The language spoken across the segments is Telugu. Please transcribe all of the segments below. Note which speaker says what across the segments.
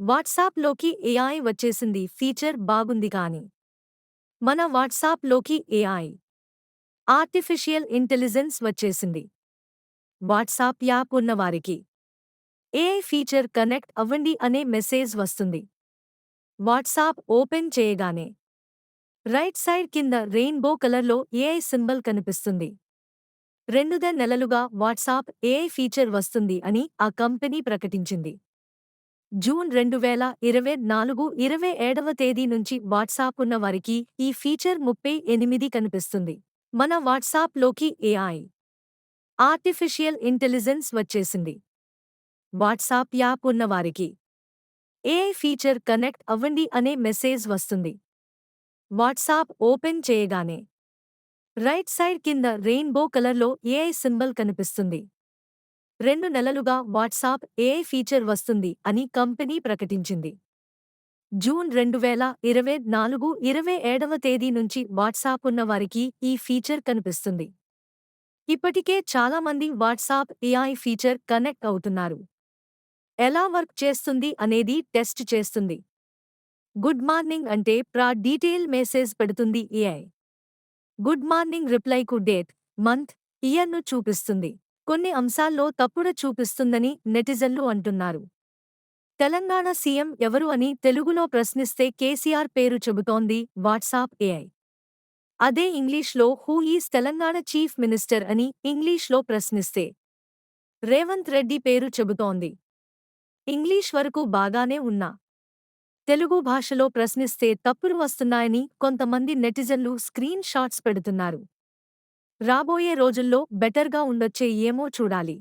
Speaker 1: వాట్సాప్లోకి ఏఐ వచ్చేసింది. ఫీచర్ బాగుంది కాని. మన వాట్సాప్లోకి ఏఐ. ఆర్టిఫిషియల్ ఇంటెలిజెన్స్ వచ్చేసింది. వాట్సాప్ యాప్ ఉన్నవారికి ఏఐ ఫీచర్ కనెక్ట్ అవ్వండి అనే మెసేజ్ వస్తుంది. వాట్సాప్ ఓపెన్ చేయగానే. రైట్ సైడ్ కింద రెయిన్బో కలర్లో ఏఐ సింబల్ కనిపిస్తుంది. రెండుద నెలలుగా వాట్సాప్ ఏఐ ఫీచర్ వస్తుంది అని ఆ కంపెనీ ప్రకటించింది. జూన్ రెండు వేల ఇరవై నాలుగు ఇరవై ఏడవ తేదీ నుంచి వాట్సాప్ ఉన్న వారికి ఈ ఫీచర్ ముప్పై ఎనిమిది కనిపిస్తుంది. మన వాట్సాప్లోకి ఏఐ ఆర్టిఫిషియల్ ఇంటెలిజెన్స్ వచ్చేసింది. వాట్సాప్ యాప్ ఉన్నవారికి ఏఐ ఫీచర్ కనెక్ట్ అవ్వండి అనే మెసేజ్ వస్తుంది. వాట్సాప్ ఓపెన్ చేయగానే రైట్ సైడ్ కింద రెయిన్బో కలర్లో ఏఐ సింబల్ కనిపిస్తుంది. రెండు నెలలుగా వాట్సాప్ ఏఐ ఫీచర్ వస్తుంది అని కంపెనీ ప్రకటించింది. జూన్ రెండు వేల ఇరవై నాలుగు ఇరవై ఏడవ తేదీ నుంచి వాట్సాప్ ఉన్నవారికి ఈ ఫీచర్ కనిపిస్తుంది. ఇప్పటికే చాలామంది వాట్సాప్ ఏఐ ఫీచర్ కనెక్ట్ అవుతున్నారు. ఎలా వర్క్ చేస్తుంది అనేది టెస్ట్ చేస్తుంది. గుడ్ మార్నింగ్ అంటే ప్రా డీటెయిల్ మెసేజ్ పెడుతుంది ఏఐ గుడ్ మార్నింగ్ రిప్లైకు డేట్ మంత్ ఇయర్ను చూపిస్తుంది. కొన్ని అంశాల్లో తప్పుడు చూపిస్తుందని నెటిజన్లు అంటున్నారు. తెలంగాణ సీఎం ఎవరు అని తెలుగులో ప్రశ్నిస్తే కేసీఆర్ పేరు చెబుతోంది వాట్సాప్ ఏఐ. అదే ఇంగ్లీష్లో who is Telangana chief minister అని ఇంగ్లీష్లో ప్రశ్నిస్తే రేవంత్ రెడ్డి పేరు చెబుతోంది. ఇంగ్లీష్ వరకు బాగానే ఉన్నా. తెలుగు భాషలో ప్రశ్నిస్తే తప్పులు వస్తున్నాయని కొంతమంది నెటిజన్లు స్క్రీన్ షాట్స్ పెడుతున్నారు. రాబోయే రోజుల్లో బెటర్గా ఉండొచ్చే ఏమో చూడాలి.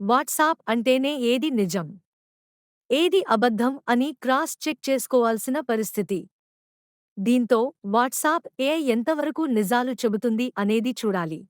Speaker 1: వాట్సాప్ అంటేనే ఏది నిజం? ఏది అబద్ధం అని క్రాస్ చెక్ చేసుకోవాల్సిన పరిస్థితి. దీంతో వాట్సాప్ ఏ ఎంతవరకు నిజాలు చెబుతుంది అనేది చూడాలి.